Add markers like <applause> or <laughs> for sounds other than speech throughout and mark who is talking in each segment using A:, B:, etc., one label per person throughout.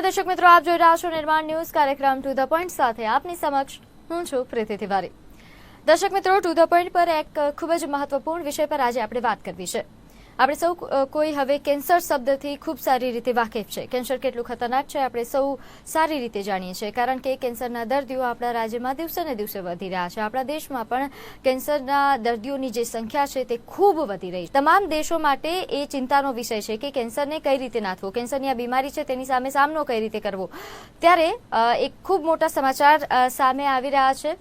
A: નમસ્કાર દર્શક મિત્રો, આપ જોઈ રહ્યા છો નિર્માણ ન્યૂઝ કાર્યક્રમ ટુ ધ પોઈન્ટ સાથે આપની સમક્ષ હું છું પ્રીતિ તિવારી. દર્શક મિત્રો ટુ ધ પોઈન્ટ પર એક ખૂબ જ મહત્વપૂર્ણ વિષય પર આજે આપણે વાત કરવી છે. આપણે સૌ કોઈ હવે કેન્સર શબ્દથી ખૂબ સારી રીતે વાકેફ છે. કેન્સર કેટલું ખતરનાક છે, આપણે સૌ સારી રીતે જાણીએ છીએ. કારણ કે કેન્સરના દર્દીઓ આપણા રાજ્યમાં દિવસે ને દિવસે વધી રહ્યા છે. આપણા દેશમાં પણ કેન્સરના દર્દીઓની જે સંખ્યા છે તે ખૂબ વધી રહી છે. તમામ દેશો માટે એ ચિંતાનો વિષય છે કે કેન્સરને કઈ રીતે નાથવો, કેન્સરની આ બીમારી છે તેની સામે સામનો કઈ રીતે કરવો. ત્યારે એક ખૂબ મોટા સમાચાર સામે આવી રહ્યા છે.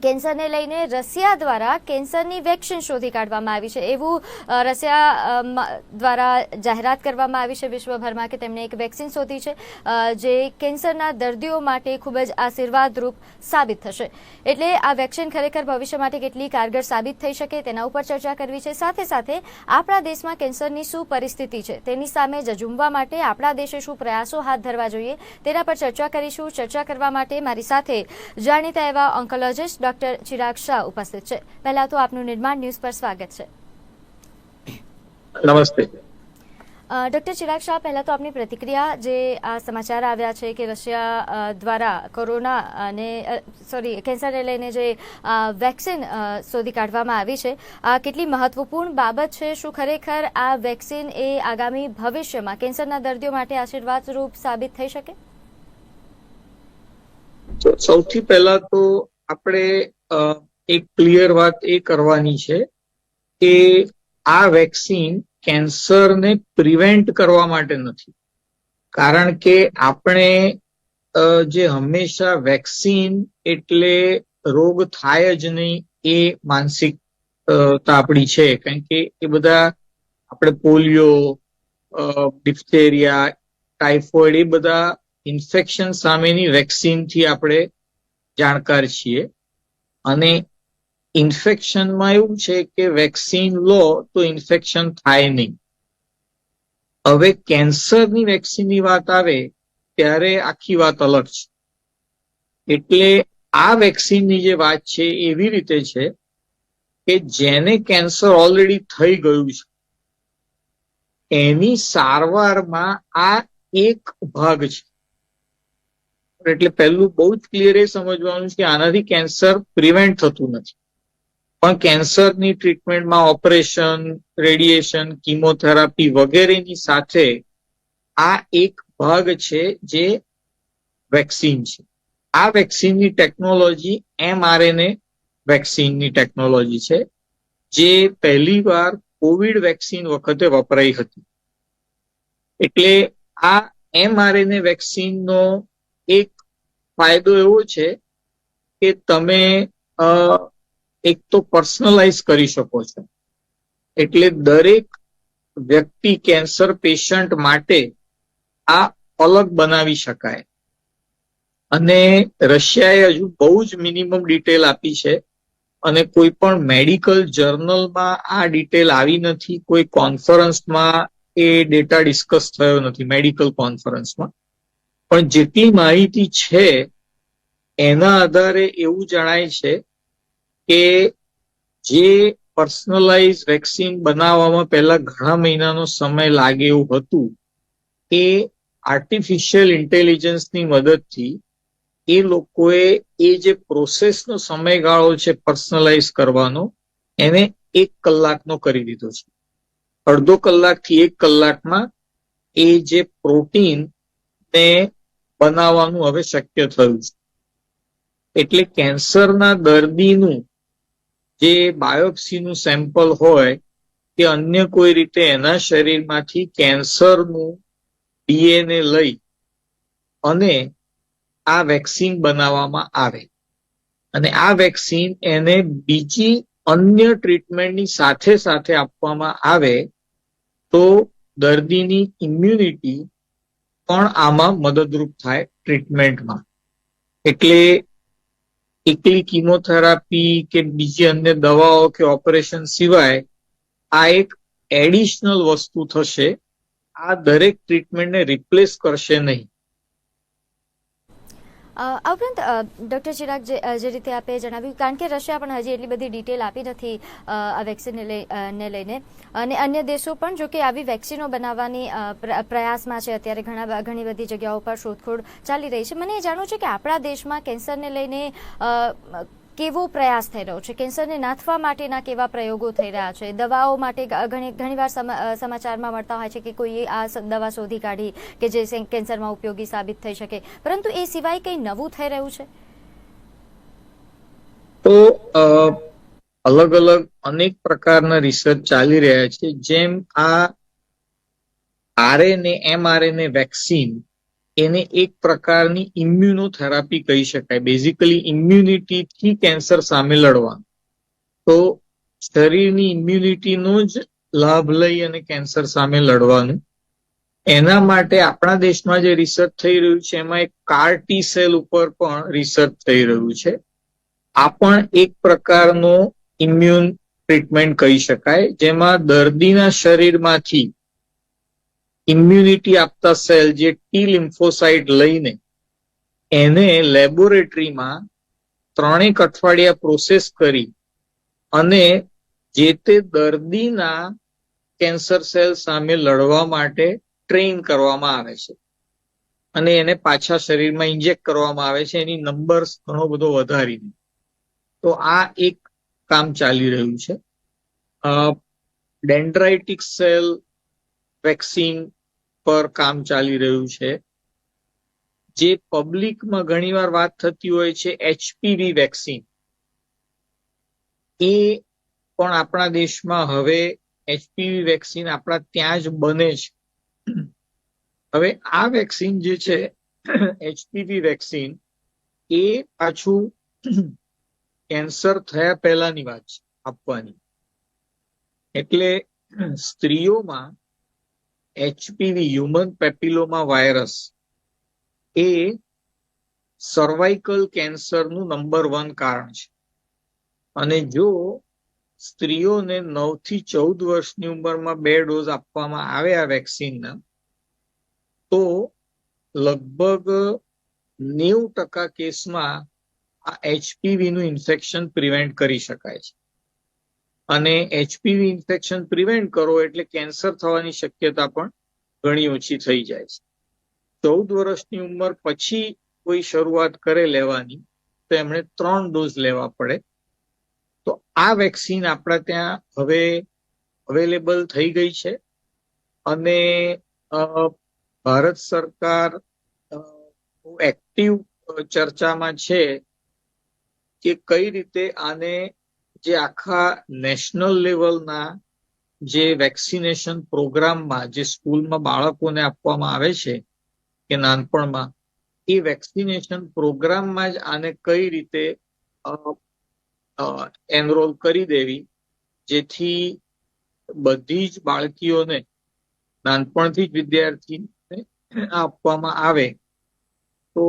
A: કેન્સરને લઈને રશિયા દ્વારા કેન્સરની વેક્સિન શોધી કાઢવામાં આવી છે. એવું રશિયા દ્વારા જાહેરાત કરવામાં આવી છે વિશ્વભરમાં કે તેમણે એક વેક્સિન શોધી છે જે કેન્સરના દર્દીઓ માટે ખૂબ જ આશીર્વાદરૂપ સાબિત થશે. એટલે આ વેક્સિન ખરેખર ભવિષ્ય માટે કેટલી કારગર સાબિત થઈ શકે તેના ઉપર ચર્ચા કરવી છે. સાથે સાથે આપણા દેશમાં કેન્સરની શું પરિસ્થિતિ છે તેની સામે જજુમવા માટે આપણા દેશે શું પ્રયાસો હાથ ધરવા જોઈએ તેના પર ચર્ચા કરીશું. ચર્ચા કરવા માટે મારી સાથે જાણીતા એવા ઓન્કોલોજિસ્ટ ડોક્ટર ચિરાગ શાહ ઉપસ્થિત છે. પહેલા તો આપનું નિર્માણ ન્યૂઝ પર સ્વાગત છે.
B: નમસ્તે.
A: ડોક્ટર ચિરાગ શાહ પહેલા તો આપની પ્રતિક્રિયા જે આ સમાચાર આવ્યા છે કે રશિયા દ્વારા કોરોના અને સોરી કેન્સરને લઈને જે વેક્સિન શોધી કાઢવામાં આવી છે આ કેટલી મહત્વપૂર્ણ બાબત છે? શું ખરેખર આ વેક્સિન એ આગામી ભવિષ્યમાં કેન્સરના દર્દીઓ માટે આશીર્વાદરૂપ સાબિત થઈ શકે?
B: સૌથી પહેલા તો આપણે એક ક્લિયર વાત એ કરવાની છે કે આ વેક્સિન કેન્સરને પ્રિવેન્ટ કરવા માટે નથી. કારણ કે આપણે જે હંમેશા વેક્સિન એટલે રોગ થાય જ નહીં એ માનસિકતા આપણી છે. કારણ કે એ બધા આપણે પોલિયો ડિફ્થેરિયા ટાઇફોઇડ એ બધા ઇન્ફેક્શન સામેની વેક્સિનથી આપણે જાણકાર છીએ. અને ઇન્ફેક્શનમાં એવું છે કે વેક્સિન લો તો ઇન્ફેક્શન થાય નહીં. હવે કેન્સરની વેક્સિનની વાત આવે ત્યારે આખી વાત અલગ છે. એટલે આ વેક્સિનની જે વાત છે એવી રીતે છે કે જેને કેન્સર ઓલરેડી થઈ ગયું છે. એની સારવારમાં આ એક ભાગ છે. એટલે પહેલું બહુ જ ક્લિયર એ સમજવાનું છે કે આનાથી કેન્સર પ્રિવેન્ટ થતું નથી. પણ કેન્સરની ટ્રીટમેન્ટમાં ઓપરેશન રેડિયેશન કિમોથેરાપી વગેરેની સાથે આ એક ભાગ છે જે વેક્સિન છે. આ વેક્સિનની ટેકનોલોજી એમઆરએનએ વેક્સિનની ટેકનોલોજી છે, જે પહેલીવાર કોવિડ વેક્સિન વખતે વપરાઈ હતી. એટલે આ એમઆરએનએ વેક્સિનનો ફાયદો એવો છે કે તમે એક તો પર્સનલાઇઝ કરી શકો છો. એટલે દરેક વ્યક્તિ કેન્સર પેશન્ટ માટે આ અલગ બનાવી શકાય. અને રશિયાએ હજુ બહુ જ મિનિમમ ડિટેલ આપી છે અને કોઈ પણ મેડિકલ જર્નલમાં આ ડિટેલ આવી નથી, કોઈ કોન્ફરન્સમાં એ ડેટા ડિસ્કસ થયો નથી, મેડિકલ કોન્ફરન્સમાં. પણ જેટલી માહિતી છે, એના આધારે એવું જણાય છે કે જે પર્સનલાઇઝ વેક્સિન બનાવવામાં પહેલા ઘણા મહિનાનો સમય લાગે એવું હતું એ આર્ટિફિશિયલ ઇન્ટેલિજન્સની મદદથી એ લોકોએ એ જે પ્રોસેસનો સમયગાળો છે પર્સનલાઇઝ કરવાનો, એને એક કલાકનો કરી દીધો છે. અડધો કલાકથી એક કલાકમાં એ જે પ્રોટીન ને બનાવવાનું હવે શક્ય થયું છે. એટલે કેન્સરના દર્દીનું જે બાયોપ્સીનું સેમ્પલ હોય કે અન્ય કોઈ રીતે એના શરીરમાંથી કેન્સરનું ડીએનએ લઈ અને આ વેક્સિન બનાવવામાં આવે. અને આ વેક્સિન એને બીજી અન્ય ટ્રીટમેન્ટની સાથે સાથે આપવામાં આવે તો દર્દીની ઇમ્યુનિટી પણ આમાં મદદરૂપ થાય ટ્રીટમેન્ટમાં. એટલે એકલી કિમોથેરાપી કે બીજી અન્ય દવાઓ કે ઓપરેશન સિવાય આ એક એડિશનલ વસ્તુ થશે. આ દરેક ટ્રીટમેન્ટને રિપ્લેસ કરશે નહીં.
A: આ ઉપરાંત ડૉક્ટર ચિરાગ જે રીતે આપે જણાવ્યું, કારણ કે રશિયા પણ હજી એટલી બધી ડિટેલ આપી નથી આ વેક્સિનને લઈને. અને અન્ય દેશો પણ, જો કે આવી વેક્સિનો બનાવવાની પ્ર- પ્રયાસમાં છે, અત્યારે ઘણા ઘણી બધી જગ્યાઓ પર શોધખોળ ચાલી રહી છે. મને એ જાણવું છે કે આપણા દેશમાં કેન્સરને લઈને કેવો પ્રયાસ થઈ રહ્યો છે? કેન્સરને નાથવા માટેના કેવા પ્રયોગો થઈ રહ્યા છે? દવાઓ માટે ઘણી, ઘણીવાર સમ- સમાચારમાં મળતા હોય છે કે કોઈએ આ દવા શોધી કાઢી કે જે કેન્સરમાં ઉપયોગી સાબિત થઈ શકે. પરંતુ એ સિવાય કંઈ નવું થઈ રહ્યું છે?
B: તો અલગ અલગ અનેક પ્રકારના રિસર્ચ ચાલી રહ્યા છે. જેમ આ આરએનએ, એમઆરએનએ વેક્સિન એને એક પ્રકારની ઇમ્યુનોથેરાપી કહી શકાય. બેઝિકલી ઇમ્યુનિટીથી કેન્સર સામે લડવાનું. તો શરીરની ઇમ્યુનિટીનો જ લાભ લઈ અને કેન્સર સામે લડવાનું. એના માટે આપણા દેશમાં જે રિસર્ચ થઈ રહ્યું છે, એમાં એક કાર્ટી સેલ ઉપર પણ રિસર્ચ થઈ રહ્યું છે. આ પણ એક પ્રકારનો ઇમ્યુન ટ્રીટમેન્ટ કહી શકાય, જેમાં દર્દીના શરીરમાંથી ઇમ્યુનિટી આપતા સેલ જે ટી લિમ્ફોસાઇટ લઈને એને લેબોરેટરીમાં ત્રણેક અઠવાડિયા પ્રોસેસ કરી અને જે તે દર્દીના કેન્સર સેલ સામે લડવા માટે ટ્રેન કરવામાં આવે છે. અને એને પાછા શરીરમાં ઇન્જેક્ટ કરવામાં આવે છે. એની નંબર્સ ઘણો બધો વધારીને. તો આ એક કામ ચાલી રહ્યું છે. ડેન્ડ્રાઇટિક સેલ વેક્સિન પર કામ ચાલી રહ્યું છે. જે પબ્લિકમાં ઘણીવાર વાત થતી હોય છે એચપીવી વેક્સિન. એ પણ આપણા દેશમાં હવે એચપીવી વેક્સિન આપણા ત્યાં જ બને છે. હવે આ વેક્સિન જે છે, એચપીવી વેક્સિન, એ પાછું કેન્સર થયા પહેલાની વાત છે, આપવાની. એટલે સ્ત્રીઓમાં એચપીવી હ્યુમન પેપિલોમા વાયરસ એ સર્વાઇકલ કેન્સરનું નંબર વન કારણ છે. અને જો સ્ત્રીઓને નવથી ચૌદ વર્ષની ઉંમરમાં બે ડોઝ આપવામાં આવે આ વેક્સિનના તો લગભગ નેવું ટકા કેસમાં આ એચપીવીનું ઇન્ફેક્શન પ્રિવેન્ટ કરી શકાય છે. અને એચપીવી ઇન્ફેક્શન પ્રિવેન્ટ કરો એટલે કેન્સર થવાની શક્યતા પણ ઘણી ઓછી થઈ જાય છે. ચૌદ વર્ષની ઉંમર પછી કોઈ શરૂઆત કરે લેવાની, તો એમણે ત્રણ ડોઝ લેવા પડે. તો આ વેક્સિન આપણા ત્યાં હવે અવેલેબલ થઈ ગઈ છે અને ભારત સરકાર એક્ટિવ ચર્ચામાં છે કે કઈ રીતે આને જે આખા નેશનલ લેવલના જે વેક્સિનેશન પ્રોગ્રામમાં જે સ્કૂલમાં બાળકોને આપવામાં આવે છે, કે નાનપણમાં, એ વેક્સિનેશન પ્રોગ્રામમાં જ આને કઈ રીતે એનરોલ કરી દેવી, જેથી બધી જ બાળકીઓને, નાનપણથી જ વિદ્યાર્થીને આપવામાં આવે, તો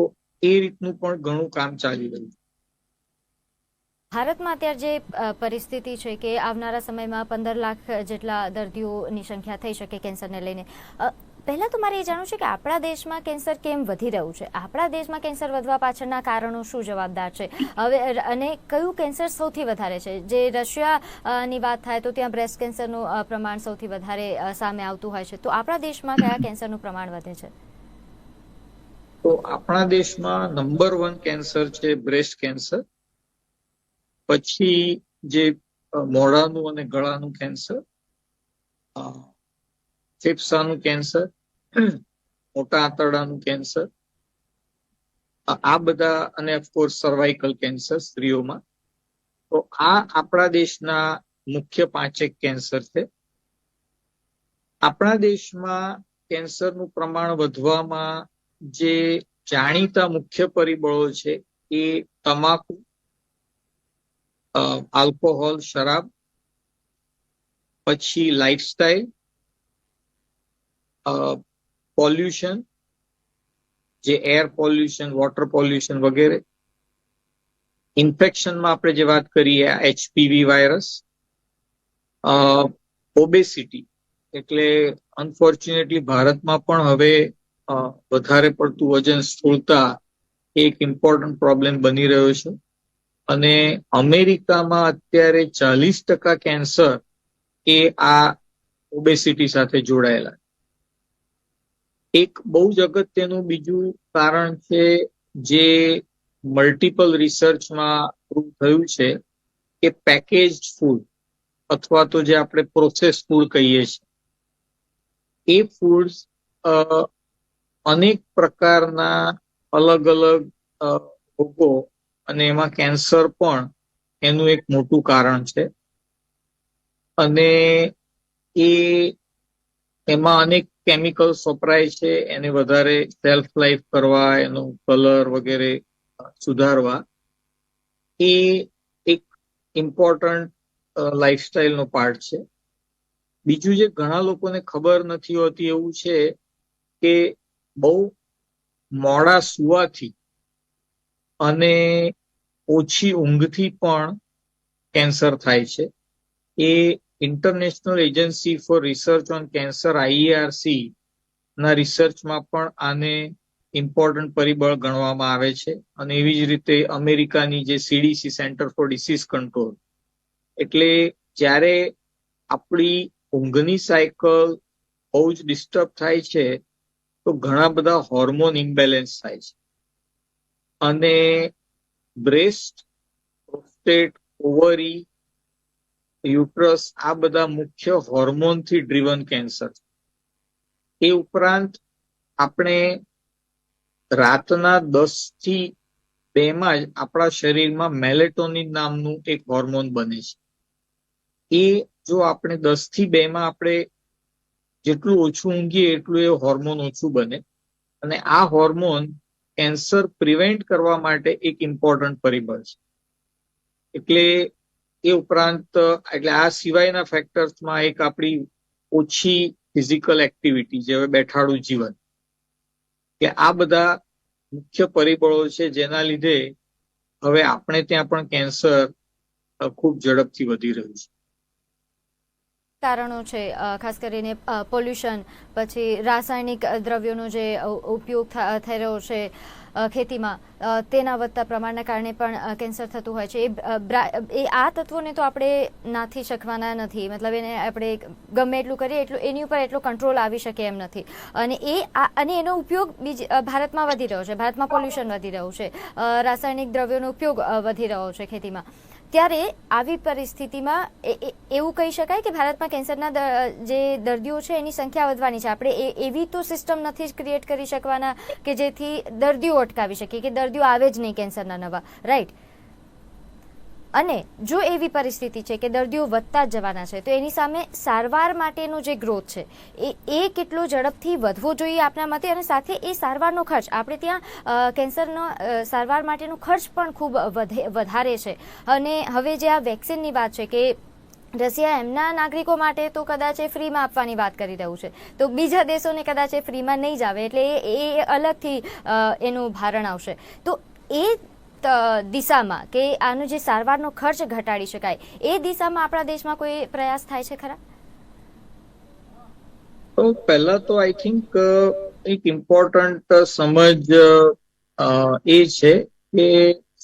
B: એ રીતનું પણ ઘણું કામ ચાલી રહ્યું છે.
A: ભારતમાં અત્યારે જે પરિસ્થિતિ છે કે આવનારા સમયમાં પંદર લાખ જેટલા દર્દીઓની સંખ્યા થઈ શકે કેન્સરને લઈને. પહેલાં તો મારે એ જાણવું છે કે આપણા દેશમાં કેન્સર કેમ વધી રહ્યું છે? આપણા દેશમાં કેન્સર વધવા પાછળના કારણો શું જવાબદાર છે? હવે અને કયું કેન્સર સૌથી વધારે છે? જે રશિયાની વાત થાય તો ત્યાં બ્રેસ્ટ કેન્સરનું પ્રમાણ સૌથી વધારે સામે આવતું હોય છે. તો આપણા દેશમાં કયા કેન્સરનું પ્રમાણ વધે છે?
B: તો આપણા દેશમાં નંબર વન કેન્સર છે બ્રેસ્ટ કેન્સર. પછી જે મોઢાનું અને ગળાનું કેન્સર ફેફસાનું કેન્સર મોટા આંતરડાનું કેન્સર આ બધા અને ઓફકોર્સ સર્વાઇકલ કેન્સર સ્ત્રીઓમાં. તો આ આપણા દેશના મુખ્ય પાંચેક કેન્સર છે. આપણા દેશમાં કેન્સરનું પ્રમાણ વધવામાં જે જાણીતા મુખ્ય પરિબળો છે એ તમાકુ આલ્કોહોલ, શરાબ, પછી લાઇફસ્ટાઇલ પોલ્યુશન, જે એર પોલ્યુશન, વોટર પોલ્યુશન વગેરે. ઇન્ફેક્શનમાં આપણે જે વાત કરીએ, એચપીવી વાયરસ ઓબેસિટી, એટલે અનફોર્ચ્યુનેટલી ભારતમાં પણ હવે વધારે પડતું વજન સ્થૂળતા એક ઇમ્પોર્ટન્ટ પ્રોબ્લેમ બની રહ્યો છે. અને અમેરિકામાં અત્યારે ચાલીસ ટકા કેન્સર એ આ ઓબેસિટી સાથે જોડાયેલા એક બહુ જ અગત્યનું બીજું કારણ છે જે મલ્ટિપલ રિસર્ચમાં પ્રૂવ થયું છે કે પેકેજ ફૂડ અથવા તો જે આપણે પ્રોસેસ ફૂડ કહીએ છીએ, એ ફૂડ્સ અનેક પ્રકારના અલગ અલગ રોગો અને એમાં કેન્સર પણ એનું એક મોટું કારણ છે. અને એ, એમાં અનેક કેમિકલ્સ વપરાય છે, એને વધારે સેલ્ફ લાઈફ કરવા, એનો કલર વગેરે સુધારવા. એ એક ઇમ્પોર્ટન્ટ લાઈફસ્ટાઈલનો પાર્ટ છે. બીજું જે ઘણા લોકોને ખબર નથી હોતી એવું છે કે બહુ મોડા સુવાથી અને ઓછી ઊંઘથી પણ કેન્સર થાય છે. એ international agency for research on cancer IARC ના રિસર્ચમાં પણ આને ઇમ્પોર્ટન્ટ પરિબળ ગણવામાં આવે છે અને એવી જ રીતે અમેરિકાની જે CDC centre for disease control એટલે જ્યારે આપણી ઊંઘની સાયકલ બહુ જ ડિસ્ટર્બ થાય છે, તો ઘણા બધા હોર્મોન ઇમ્બેલેન્સ થાય છે. અને બ્રેસ્ટ, પ્રોસ્ટેટ, ઓવરી, યુટ્રસ આ બધા મુખ્ય હોર્મોનથી ડ્રીવન કેન્સર એ ઉપરાંત આપણે રાતના દસથી બે માં જ આપણા શરીરમાં મેલેટોનિન નામનું એક હોર્મોન બને છે. એ જો આપણે દસથી બે માં આપણે જેટલું ઓછું ઊંઘીએ એટલું એ હોર્મોન ઓછું બને. અને આ હોર્મોન કેન્સર પ્રિવેન્ટ કરવા માટે એક ઇમ્પોર્ટન્ટ પરિબળ છે. એટલે એ ઉપરાંત, એટલે આ સિવાયના ફેક્ટર્સમાં એક આપણી ઓછી ફિઝિકલ એક્ટિવિટી જે બેઠાડું જીવન, કે આ બધા મુખ્ય પરિબળો છે જેના લીધે હવે આપણે ત્યાં પણ કેન્સર ખૂબ ઝડપથી વધી રહ્યું છે.
A: કારણો છે ખાસ કરીને પોલ્યુશન, પછી રાસાયણિક દ્રવ્યોનો જે ઉપયોગ થઈ રહ્યો છે ખેતીમાં તેના વધતા પ્રમાણના કારણે પણ કેન્સર થતું હોય છે. એ આ તત્વોને તો આપણે નાથી શકવાના નથી. મતલબ એને આપણે ગમે એટલું કરીએ, એટલું, એની ઉપર એટલો કંટ્રોલ આવી શકે એમ નથી. અને એ અને એનો ઉપયોગ બીજ ભારતમાં વધી રહ્યો છે. ભારતમાં પોલ્યુશન વધી રહ્યું છે. રાસાયણિક દ્રવ્યોનો ઉપયોગ વધી રહ્યો છે ખેતીમાં. ત્યારે આવી પરિસ્થિતિમાં એવું કહી શકાય કે ભારતમાં કેન્સરના જે દર્દીઓ છે, એની સંખ્યા વધવાની છે. આપણે એવી તો સિસ્ટમ નથી જ ક્રિએટ કરી શકવાના કે જેથી દર્દીઓ અટકાવી શકીએ કે દર્દીઓ આવે જ નહીં કેન્સરના નવા. રાઈટ અને જો એવી પરિસ્થિતિ છે કે દર્દીઓ વધતા જવાના છે, તો એની સામે સારવાર માટેનો જે ગ્રોથ છે, એ એ કેટલો ઝડપથી વધવો જોઈએ આપના મતે? અને સાથે એ સારવારનો ખર્ચ, આપણે ત્યાં કેન્સરનો સારવાર માટેનો ખર્ચ પણ ખૂબ વધે, વધારે છે. અને હવે જે આ વેક્સિનની વાત છે કે રશિયા એમના નાગરિકો માટે તો કદાચ એ ફ્રીમાં આપવાની વાત કરી રહ્યું છે, તો બીજા દેશોને કદાચ એ ફ્રીમાં નહીં જ આવે, એટલે એ અલગથી એનું ભારણ આવશે. તો એ દિશામાં કે આનો જે સારવારનો ખર્ચ ઘટાડી શકાય, એ દિશામાં આપણા દેશમાં કોઈ પ્રયાસ થાય છે ખરા?
B: તો પહેલા તો આઈ થિંક એક ઇમ્પોર્ટન્ટ સમજ એ છે કે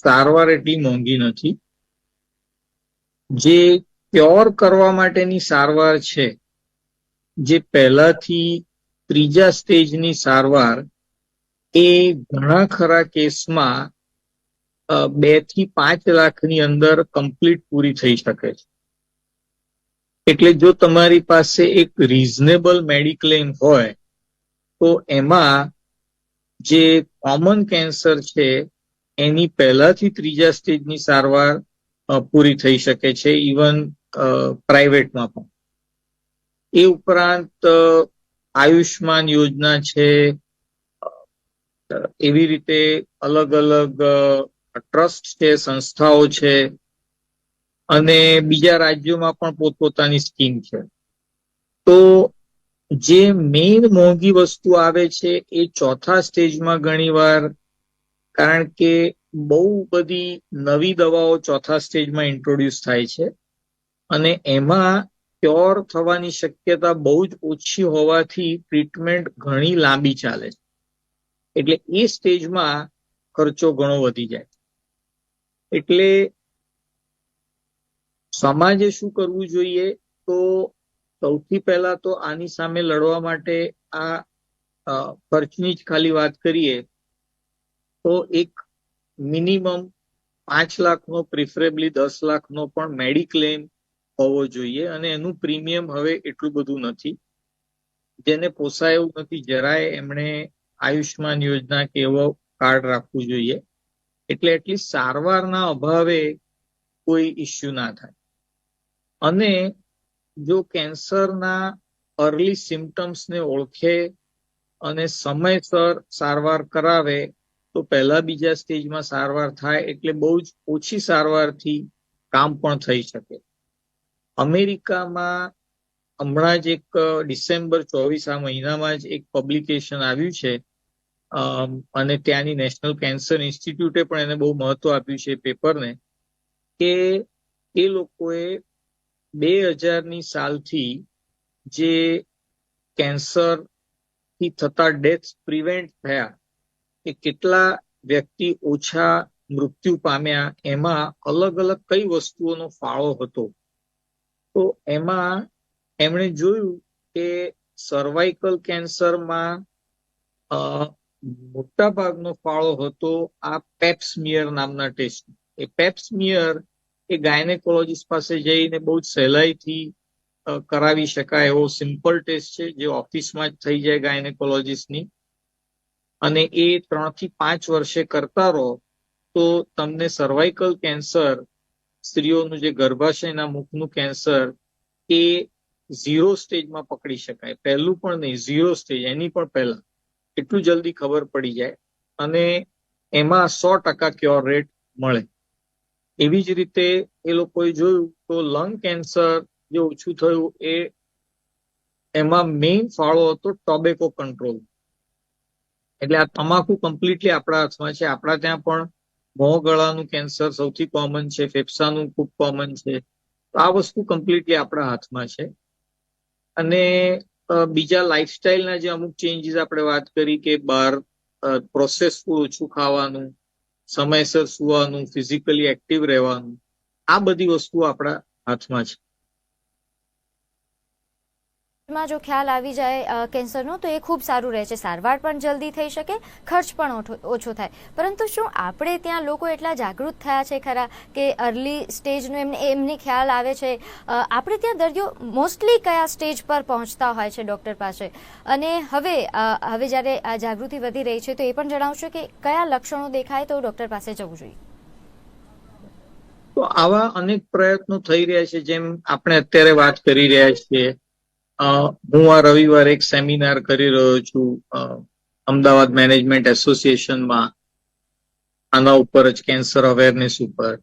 B: સારવાર એટલી મોંઘી નથી. જે ક્યોર કરવા માટેની સારવાર છે, જે પહેલાથી ત્રીજા સ્ટેજની સારવાર, એ ઘણા ખરા કેસમાં બેથી પાંચ લાખની અંદર કમ્પ્લીટ પૂરી થઈ શકે છે. એટલે જો તમારી પાસે એક રીઝનેબલ મેડિક્લેમ હોય, તો એમાં જે કોમન કેન્સર છે, એની પહેલાથી ત્રીજા સ્ટેજની સારવાર પૂરી થઈ શકે છે ઇવન પ્રાઇવેટમાં પણ. એ ઉપરાંત આયુષ્યમાન યોજના છે એવી રીતે અલગ અલગ ટ્રસ્ટ છે, સંસ્થાઓ છે અને બીજા રાજ્યોમાં પણ પોતપોતાની સ્કીમ છે. તો જે મેઇન મોંઘી વસ્તુ આવે છે એ ચોથા સ્ટેજમાં ઘણીવાર કારણ કે બહુ બધી નવી દવાઓ ચોથા સ્ટેજમાં ઇન્ટ્રોડ્યુસ થાય છે અને એમાં ક્યોર થવાની શક્યતા બહુ જ ઓછી હોવાથી ટ્રીટમેન્ટ ઘણી લાંબી ચાલે છે. એટલે એ સ્ટેજમાં ખર્ચો ઘણો વધી જાય. એટલે સમાજે શું કરવું જોઈએ? તો સૌથી પહેલા તો આની સામે લડવા માટે આ ખર્ચની જ ખાલી વાત કરીએ, તો એક મિનિમમ પાંચ લાખનો, પ્રિફરેબલી દસ લાખનો પણ મેડિક્લેમ હોવો જોઈએ અને એનું પ્રીમિયમ હવે એટલું બધું નથી. જેને પોસાય એવું નથી, જરાય એમણે આયુષ્માન યોજના કે એવો કાર્ડ રાખવું જોઈએ. એટલે એટલી સારવારના અભાવે કોઈ ઇસ્યુ ના થાય. અને જો કેન્સરના અર્લી સિમ્ટમ્સને ઓળખે અને સમયસર સારવાર કરાવે, તો પહેલા બીજા સ્ટેજમાં સારવાર થાય એટલે બહુ જ ઓછી સારવારથી કામ પણ થઈ શકે. અમેરિકામાં હમણાં જ એક ડિસેમ્બર ચોવીસ આ મહિનામાં જ એક પબ્લિકેશન આવ્યું છે અને ત્યાંની નેશનલ કેન્સર ઇન્સ્ટિટ્યૂટે પણ એને બહુ મહત્વ આપ્યું છે પેપરને કે એ લોકોએ બે હજારની સાલથી જે કેન્સરથી થતા ડેથ પ્રિવેન્ટ થયા કે કેટલા વ્યક્તિ ઓછા મૃત્યુ પામ્યા, એમાં અલગ અલગ કઈ વસ્તુઓનો ફાળો હતો. તો એમાં એમણે જોયું કે સર્વાઇકલ કેન્સરમાં મોટા ભાગનો ફાળો હતો આ પેપ્સમિયર નામના ટેસ્ટ. એ પેપ્સમિયર એ ગાયનેકોલોજીસ્ટ પાસે જઈને બહુ જ સહેલાઈથી કરાવી શકાય એવો સિમ્પલ ટેસ્ટ છે, જે ઓફિસમાં જ થઈ જાય ગાયનેકોલોજીસ્ટની. અને એ ત્રણથી પાંચ વર્ષે કરતા રહો તો તમને સર્વાઇકલ કેન્સર સ્ત્રીઓનું જે ગર્ભાશયના મુખનું કેન્સર એ ઝીરો સ્ટેજમાં પકડી શકાય. પહેલું પણ નહીં ઝીરો સ્ટેજ એની પણ પહેલા. એટલું જલ્દી ખબર પડી જાય અને એમાં સો ટકા ક્યોર રેટ મળે. એવી જ રીતે એ લોકોએ જોયું તો લંગ કેન્સર જે ઓછું થયું એ એમાં મેઇન ફાળો હતો ટોબેકો કંટ્રોલ એટલે આ તમાકુ કમ્પ્લીટલી આપણા હાથમાં છે. આપણા ત્યાં પણ મોં ગળાનું કેન્સર સૌથી કોમન છે, ફેફસાનું ખૂબ કોમન છે. આ વસ્તુ કમ્પ્લીટલી આપણા હાથમાં છે. અને બીજા લાઇફસ્ટાઇલના જે અમુક ચેન્જીસ આપણે વાત કરી કે બહાર પ્રોસેસ ફૂડ ઓછું ખાવાનું, સમયસર સુવાનું ફિઝિકલી એક્ટિવ રહેવાનું, આ બધી વસ્તુઓ આપણા હાથમાં છે.
A: માં જો ખ્યાલ આવી જાય કેન્સરનો, તો એ ખૂબ સારું રહે છે. સારવાર પણ જલ્દી થઈ શકે, ખર્ચ પણ ઓછો- થાય. પરંતુ શું આપણે ત્યાં લોકો એટલા જાગૃત થયા છે ખરા કે અર્લી સ્ટેજનો એમને એમને ખ્યાલ આવે છે? આપણે ત્યાં દર્દીઓ મોસ્ટલી કયા સ્ટેજ પર પહોંચતા હોય છે ડૉક્ટર પાસે? અને હવે હવે જ્યારે આ જાગૃતિ વધી રહી છે, તો એ પણ જણાવશો કે કયા લક્ષણો દેખાય તો ડૉક્ટર પાસે જવું જોઈએ?
B: તો આવા અનેક પ્રયત્નો થઈ રહ્યા છે, જેમ આપણે અત્યારે વાત કરી રહ્યા છીએ. હું આ રવિવારે એક સેમિનાર કરી રહ્યો છું. અમદાવાદ મેનેજમેન્ટ એસોસિએશનમાં. આના ઉપર જ કેન્સર અવેરનેસ ઉપર.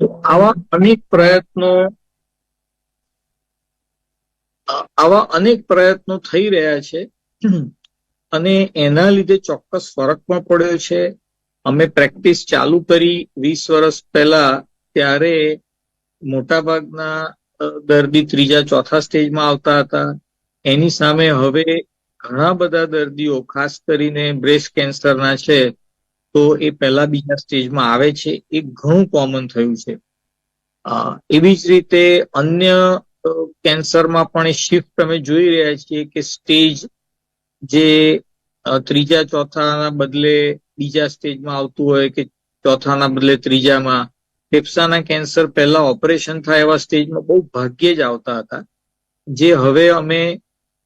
B: તો આવા અનેક પ્રયત્નો આવા અનેક પ્રયત્નો થઈ રહ્યા છે. અને એના લીધે ચોક્કસ ફરક પણ પડ્યો છે. અમે પ્રેક્ટિસ ચાલુ કરી વીસ વર્ષ પહેલા, ત્યારે મોટાભાગના દર્દી ત્રીજા ચોથા સ્ટેજમાં આવતા હતા. એની સામે હવે ઘણા બધા દર્દીઓ, ખાસ કરીને બ્રેસ્ટ કેન્સરના છે, તો એ પહેલા બીજા સ્ટેજમાં આવે છે. એ ઘણું કોમન થયું છે. એવી જ રીતે અન્ય કેન્સરમાં પણ શિફ્ટ અમે જોઈ રહ્યા છીએ કે સ્ટેજ જે ત્રીજા ચોથાના બદલે બીજા સ્ટેજમાં આવતું હોય કે ચોથાના બદલે ત્રીજામાં ફેફસાના કેન્સર પહેલા ઓપરેશન થાય એવા સ્ટેજમાં બહુ ભાગ્યે જ આવતા હતા. જે હવે અમે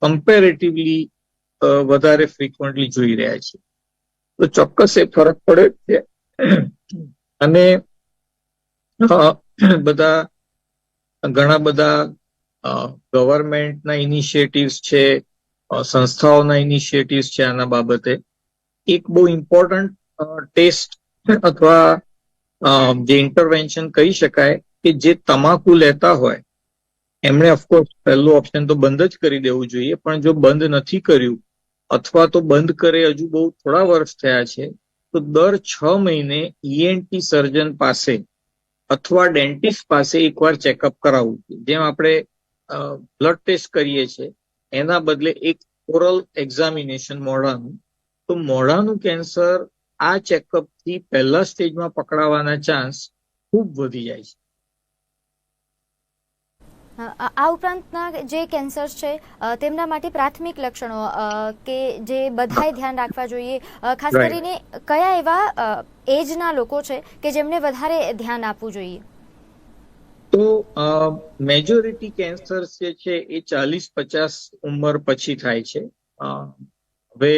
B: કમ્પેરેટિવલી વધારે ફ્રીક્વન્ટલી જોઈ રહ્યા છીએ. તો ચોક્કસ એ ફરક પડે છે. અને બધા, ઘણા બધા ગવર્મેન્ટના ઇનિશિયેટિવ્સ છે સંસ્થાઓના ઇનિશિયેટિવ્સ છે આના બાબતે. એક બહુ ઇમ્પોર્ટન્ટ ટેસ્ટ અથવા જે ઇન્ટરવેન્શન કહી શકાય કે જે તમાકુ લેતા હોય, એમણે ઓફકોર્સ પહેલું ઓપ્શન તો બંધ જ કરી દેવું જોઈએ, પણ જો બંધ નથી કર્યું, અથવા તો બંધ કરે હજુ બહુ થોડા વર્ષ થયા છે, તો દર છ મહિને ઈએનટી સર્જન પાસે અથવા ડેન્ટિસ્ટ પાસે એકવાર ચેકઅપ કરાવવું જોઈએ. જેમ આપણે બ્લડ ટેસ્ટ કરીએ છીએ, એના બદલે એક ઓરલ એક્ઝામિનેશન મોઢાનું, તો મોઢાનું કેન્સર આ ચેકઅપથી પહેલા સ્ટેજમાં પકડાવાના ચાન્સ ખૂબ વધી જાય છે.
A: આ ઉપરાંતના જે કેન્સર છે તેમના માટે પ્રાથમિક લક્ષણો કે જે બધાએ ધ્યાન રાખવા જોઈએ. ખાસ કરીને કયા એવા એજના લોકો છે કે જેમને વધારે ધ્યાન આપવું જોઈએ?
B: તો મેજોરિટી કેન્સર જે છે એ ચાલીસ પચાસ ઉંમર પછી થાય છે. હવે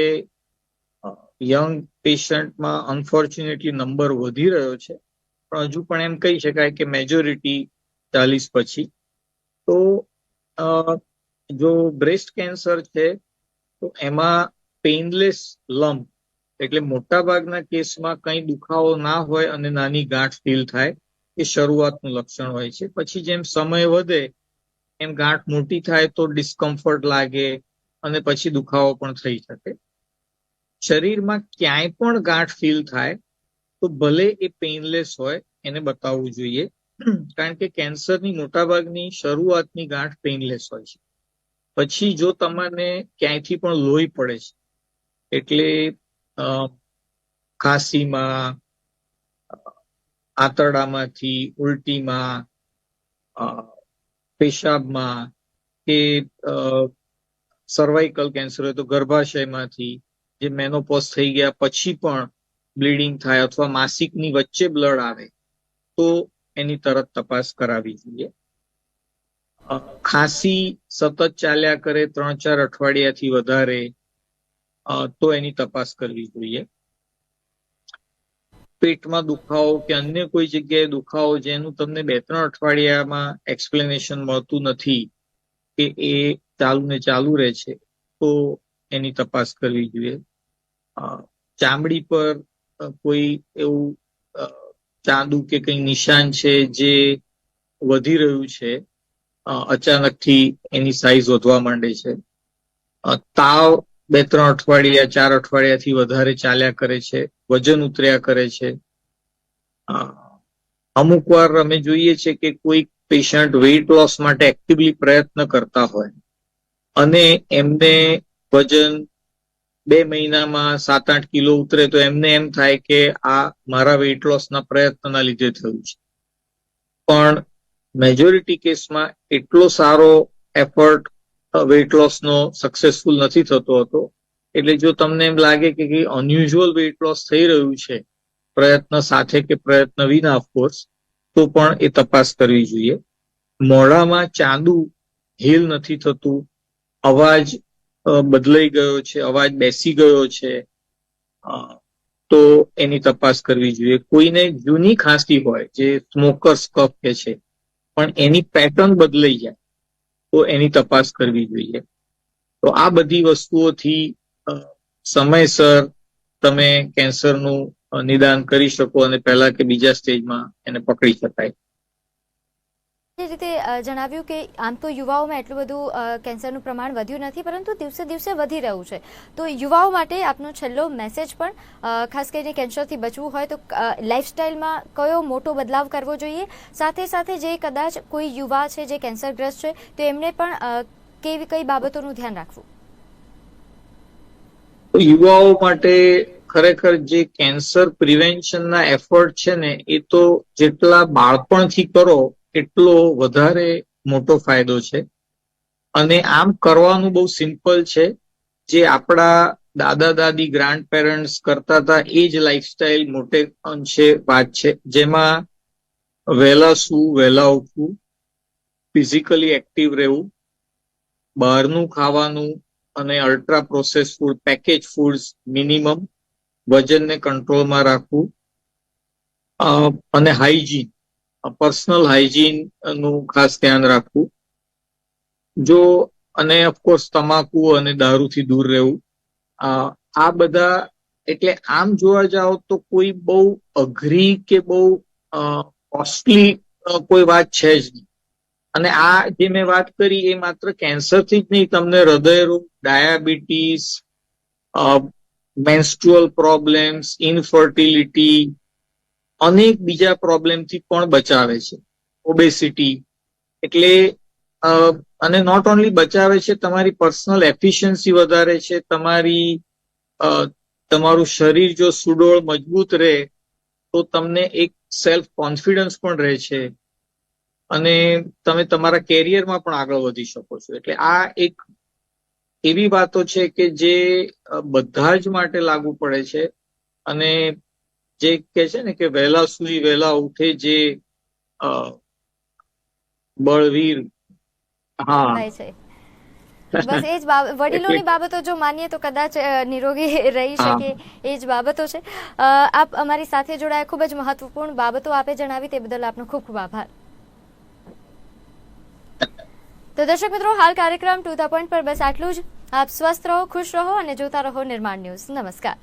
B: યંગ પેશન્ટમાં અનફોર્ચ્યુનેટલી નંબર વધી રહ્યો છે. પણ હજુ પણ એમ કહી શકાય કે મેજોરિટી ચાલીસ પછી. તો જો બ્રેસ્ટ કેન્સર છે, તો એમાં પેઇનલેસ લંપ એટલે મોટાભાગના કેસમાં કંઈ દુખાવો ના હોય અને નાની ગાંઠ ફીલ થાય, એ શરૂઆતનું લક્ષણ હોય છે. પછી જેમ સમય વધે, એમ ગાંઠ મોટી થાય તો ડિસ્કમ્ફર્ટ લાગે અને પછી દુખાવો પણ થઈ શકે. શરીરમાં ક્યાંય પણ ગાંઠ ફીલ થાય, તો ભલે એ પેઇનલેસ હોય, એને બતાવવું જોઈએ. કારણ કે કેન્સરની મોટાભાગની શરૂઆતની ગાંઠ પેઇનલેસ હોય છે. પછી જો તમને ક્યાંયથી પણ લોહી પડે છે, એટલે ખાંસીમાં, આંતરડામાંથી, ઉલટીમાં પેશાબમાં કે સર્વાઇકલ કેન્સર હોય તો ગર્ભાશયમાંથી જે મેનોપોઝ થઈ ગયા પછી પણ બ્લીડિંગ થાય અથવા માસિકની વચ્ચે બ્લડ આવે, તો એની તરત તપાસ કરાવી જોઈએ. ખાંસી સતત ચાલ્યા કરે ત્રણ ચાર અઠવાડિયાથી વધારે તો એની તપાસ કરવી જોઈએ. પેટમાં દુખાવો કે અન્ય કોઈ જગ્યાએ દુખાવો જેનું તમને બે ત્રણ અઠવાડિયામાં એક્સપ્લેનેશન મળતું નથી કે એ ચાલુ ને ચાલુ રહે છે, તો એની તપાસ કરવી જોઈએ. ચામડી પર કોઈ એવું ચાંદુ કે કંઈ નિશાન છે જે વધી રહ્યું છે અચાનકથી એની સાઈઝ વધવા માંડે છે. તાવ બે ત્રણ અઠવાડિયા, ચાર અઠવાડિયાથી વધારે ચાલ્યા કરે છે, વજન ઉતર્યા કરે છે. અમુક વાર અમે જોઈએ છે કે કોઈ પેશન્ટ વેઇટ લોસ માટે એક્ટિવલી પ્રયત્ન કરતા હોય અને એમને વજન બે મહિનામાં સાત આઠ કિલો ઉતરે તો એમને એમ થાય કે આ મારા વેઇટ લોસના પ્રયત્નના લીધે થયું છે. પણ મેજોરિટી કેસમાં એટલો સારો એફર્ટ વેઇટ લોસનો સક્સેસફુલ નથી થતો હતો. એટલે જો તમને એમ લાગે કે કંઈ અનયુઝ્યુઅલ વેઇટ લોસ થઈ રહ્યું છે, પ્રયત્ન સાથે કે પ્રયત્ન વિના ઓફકોર્સ તો પણ એ તપાસ કરવી જોઈએ. મોઢામાં ચાંદુ હીલ નથી થતું. અવાજ બદલાઈ ગયો છે, અવાજ બેસી ગયો છે. તો એની તપાસ કરવી જોઈએ. કોઈને જૂની ખાંસી હોય, જે સ્મોકર્સ કફ કે છે, પણ એની પેટર્ન બદલાઈ જાય, તો એની તપાસ કરવી જોઈએ. તો આ બધી વસ્તુઓથી સમયસર તમે કેન્સરનું નિદાન કરી શકો અને પહેલા કે બીજા સ્ટેજમાં એને પકડી શકાય.
A: રીતે જણાવ્યું કે આમ તો યુવાઓમાં એટલું બધું કેન્સરનું પ્રમાણ વધ્યું નથી, પરંતુ દિવસે દિવસે વધી રહ્યું છે. તો યુવાઓ માટે આપનો છેલ્લો મેસેજ પણ ખાસ કરીને કેન્સરથી બચવું હોય તો લાઇફસ્ટાઇલમાં કયો મોટો બદલાવ કરવો જોઈએ? સાથે સાથે જે કદાચ કોઈ યુવા છે જે કેન્સરગ્રસ્ત છે, તો એમને પણ કેવી કઈ બાબતોનું ધ્યાન રાખવું?
B: યુવાઓ માટે ખરેખર જે કેન્સર પ્રિવેન્શનના એફર્ટ છે ને, એ તો જેટલા બાળપણથી કરો એટલો વધારે મોટો ફાયદો છે. અને આમ કરવાનું બહુ સિમ્પલ છે. જે આપણા દાદા દાદી ગ્રાન્ડ પેરેન્ટ્સ કરતા હતા, એ જ લાઈફસ્ટાઈલ મોટે અંશે વાત છે. જેમાં વહેલા સૂવું, વહેલા ઉઠવું ફિઝિકલી એક્ટિવ રહેવું, બહારનું ખાવાનું અને ultra process food package foods minimum વજનને કંટ્રોલમાં રાખવું. અને હાઇજીન પર્સનલ હાઇજીનનું ખાસ ધ્યાન રાખવું. જો, અને ઓફકોર્સ તમાકુ અને દારૂથી દૂર રહેવું. આ બધા, એટલે આમ જોવા જાઓ તો કોઈ બહુ અઘરી કે બહુ કોસ્ટલી કોઈ વાત છે જ નહીં. અને આ જે મેં વાત કરી એ માત્ર કેન્સરથી જ નહીં, તમને હૃદયરોગ ડાયાબિટીસ મેન્સ્ટ્રુઅલ પ્રોબ્લેમ્સ ઇનફર્ટિલિટી અનેક બીજા પ્રોબ્લેમથી પણ બચાવે છે. ઓબેસિટી એટલે અને નોટ ઓનલી બચાવે છે, તમારી પર્સનલ એફિશિયન્સી વધારે છે, તમારી તમારું શરીર જો સુડોળ મજબૂત રહે, તો તમને એક સેલ્ફ કોન્ફિડન્સ પણ રહે છે. અને તમે તમારા કેરિયરમાં પણ આગળ વધી શકો છો. એટલે આ એક એવી વાતો છે કે જે બધા જ માટે લાગુ પડે છે. અને જે કે છે ને કે વહેલા સુઈ વહેલા ઉઠે જે બળવીર. હા.
A: બસ એ જ વડીલોની બાબતો જો માનીએ તો કદાચ નિરોગી <laughs> રહી શકે એ જ બાબતો છે. આપ અમારી સાથે જોડાયા ખૂબ જ મહત્વપૂર્ણ બાબતો આપે જણાવી તે બદલ આપનો ખૂબ ખૂબ આભાર. તો દર્શક મિત્રો હાલ કાર્યક્રમ ટુ ધ પોઈન્ટ પર બસ આટલું જ. આપ સ્વસ્થ રહો ખુશ રહો અને જોતા રહો નિર્માણ ન્યૂઝ. નમસ્કાર.